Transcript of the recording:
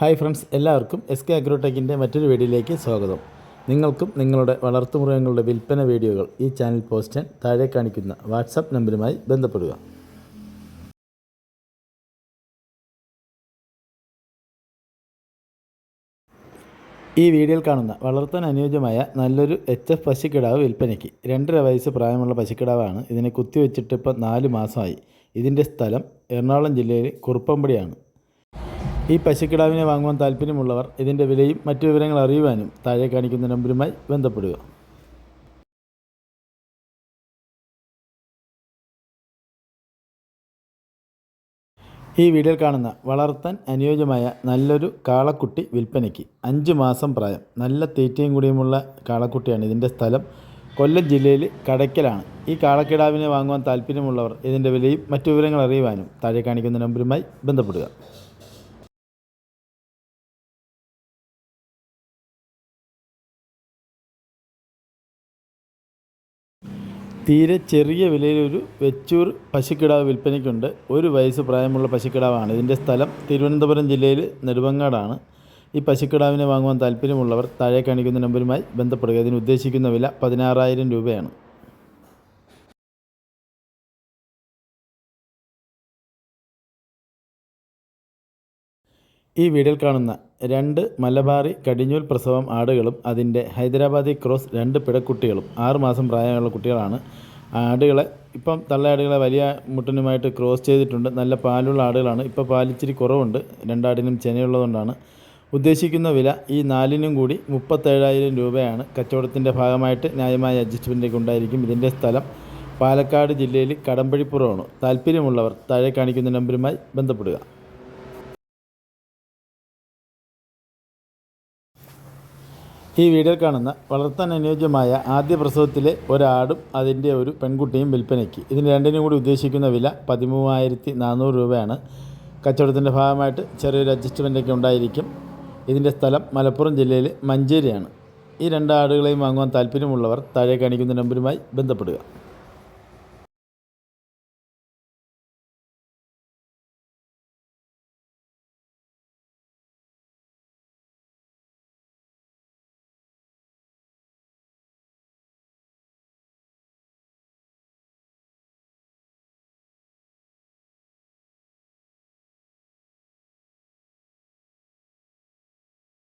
Hi friends എല്ലാവർക്കും S K അഗ്രോടെക്കിന്റെ മറ്റൊരു വീഡിയോയിലേക്ക് സ്വാഗതം. നിങ്ങൾക്കും നിങ്ങളുടെ വളർത്തുമൃഗങ്ങളുടെ വിൽപ്പന വീഡിയോകൾ ഈ ചാനൽ പോസ്റ്റ് ചെയ്യാൻ താഴെ കാണിക്കുന്ന വാട്സപ്പ് നമ്പറുമായി ബന്ധപ്പെടുക. ഈ വീഡിയോയിൽ കാണുന്ന വളർത്താൻ അനുയോജ്യമായ നല്ലൊരു എച്ച് എഫ് പശുക്കിടാവ് വിൽപ്പനയ്ക്ക് രണ്ടര വയസ്സ് പ്രായമുള്ള പശുക്കിടാവാണ് ഇതിനെ കുത്തിവെച്ചിട്ട് ഇപ്പോൾ നാല് മാസമായി. ഇതിന്റെ സ്ഥലം എറണാകുളം ജില്ലയിലെ കുറുപ്പമ്പടിയാണ്. ഈ പശുക്കിടാവിനെ വാങ്ങുവാൻ താല്പര്യമുള്ളവർ ഇതിന്റെ വിലയും മറ്റു വിവരങ്ങൾ അറിയുവാനും താഴെ കാണിക്കുന്ന നമ്പരുമായി ബന്ധപ്പെടുക. ഈ വീഡിയോയിൽ കാണുന്ന വളർത്താൻ അനുയോജ്യമായ നല്ലൊരു കാളക്കുട്ടി വിൽപ്പനയ്ക്ക് അഞ്ച് മാസം പ്രായം. നല്ല തീറ്റയും കൂടിയുമുള്ള കാളക്കുട്ടിയാണ് ഇതിന്റെ സ്ഥലം. കൊല്ലം ജില്ലയിൽ കടയ്ക്കലാണ്. ഈ കാളക്കിടാവിനെ വാങ്ങുവാൻ താല്പര്യമുള്ളവർ ഇതിന്റെ വിലയും മറ്റു വിവരങ്ങൾ അറിയുവാനും താഴെ കാണിക്കുന്ന നമ്പരുമായി ബന്ധപ്പെടുക. തീരെ ചെറിയ വിലയിലൊരു വെച്ചൂർ പശുക്കിടാവ് വിൽപ്പനയ്ക്കുണ്ട്. ഒരു വയസ്സ് പ്രായമുള്ള പശുക്കിടാവാണ്. ഇതിന്റെ സ്ഥലം തിരുവനന്തപുരം ജില്ലയിൽ നെടുമങ്ങാടാണ് ഈ പശുക്കിടാവിനെ വാങ്ങുവാൻ താല്പര്യമുള്ളവർ താഴെ കാണിക്കുന്ന നമ്പരുമായി ബന്ധപ്പെടുക. ഇതിന് ഉദ്ദേശിക്കുന്ന വില പതിനാറായിരം രൂപയാണ്. ഈ വീഡിയോയിൽ കാണുന്ന രണ്ട് മലബാറി കടിഞ്ഞൂൽ പ്രസവം ആടുകളും അതിന്റെ ഹൈദരാബാദി ക്രോസ് രണ്ട് പിടക്കുട്ടികളും ആറുമാസം പ്രായമുള്ള കുട്ടികളാണ്. ആടുകളെ ഇപ്പം തള്ളയാടുകളെ വലിയ മുട്ടനുമായിട്ട് ക്രോസ് ചെയ്തിട്ടുണ്ട്. നല്ല പാലുള്ള ആടുകളാണ്. ഇപ്പോൾ പാലിച്ചിരി കുറവുണ്ട്. രണ്ടാടിനും ചെനയുള്ളതുകൊണ്ടാണ്. ഉദ്ദേശിക്കുന്ന വില ഈ നാലിനും കൂടി മുപ്പത്തേഴായിരം രൂപയാണ്. കച്ചവടത്തിന്റെ ഭാഗമായിട്ട് ന്യായമായ അഡ്ജസ്റ്റ്മെന്റൊക്കെ ഉണ്ടായിരിക്കും ഇതിന്റെ സ്ഥലം. പാലക്കാട് ജില്ലയിൽ കടമ്പഴിപ്പുറമാണ്. താല്പര്യമുള്ളവർ താഴെ കാണിക്കുന്ന നമ്പരുമായി ബന്ധപ്പെടുക. ഈ വീഡിയോ കാണുന്ന വളർത്താൻ അനുയോജ്യമായ ആദ്യ പ്രസവത്തിലെ ഒരാടും അതിന്റെ ഒരു പെൺകുട്ടിയും വിൽപ്പനയ്ക്ക്. ഇതിന് രണ്ടിനും കൂടി ഉദ്ദേശിക്കുന്ന വില പതിമൂവായിരത്തി നാനൂറ് രൂപയാണ്. കച്ചവടത്തിന്റെ ഭാഗമായിട്ട് ചെറിയൊരു അഡ്ജസ്റ്റ്മെന്റൊക്കെ ഉണ്ടായിരിക്കും. ഇതിന്റെ സ്ഥലം മലപ്പുറം ജില്ലയിലെ മഞ്ചേരിയാണ്. ഈ രണ്ട് ആടുകളെയും വാങ്ങുവാൻ താല്പര്യമുള്ളവർ താഴെ കാണിക്കുന്ന നമ്പരുമായി ബന്ധപ്പെടുക.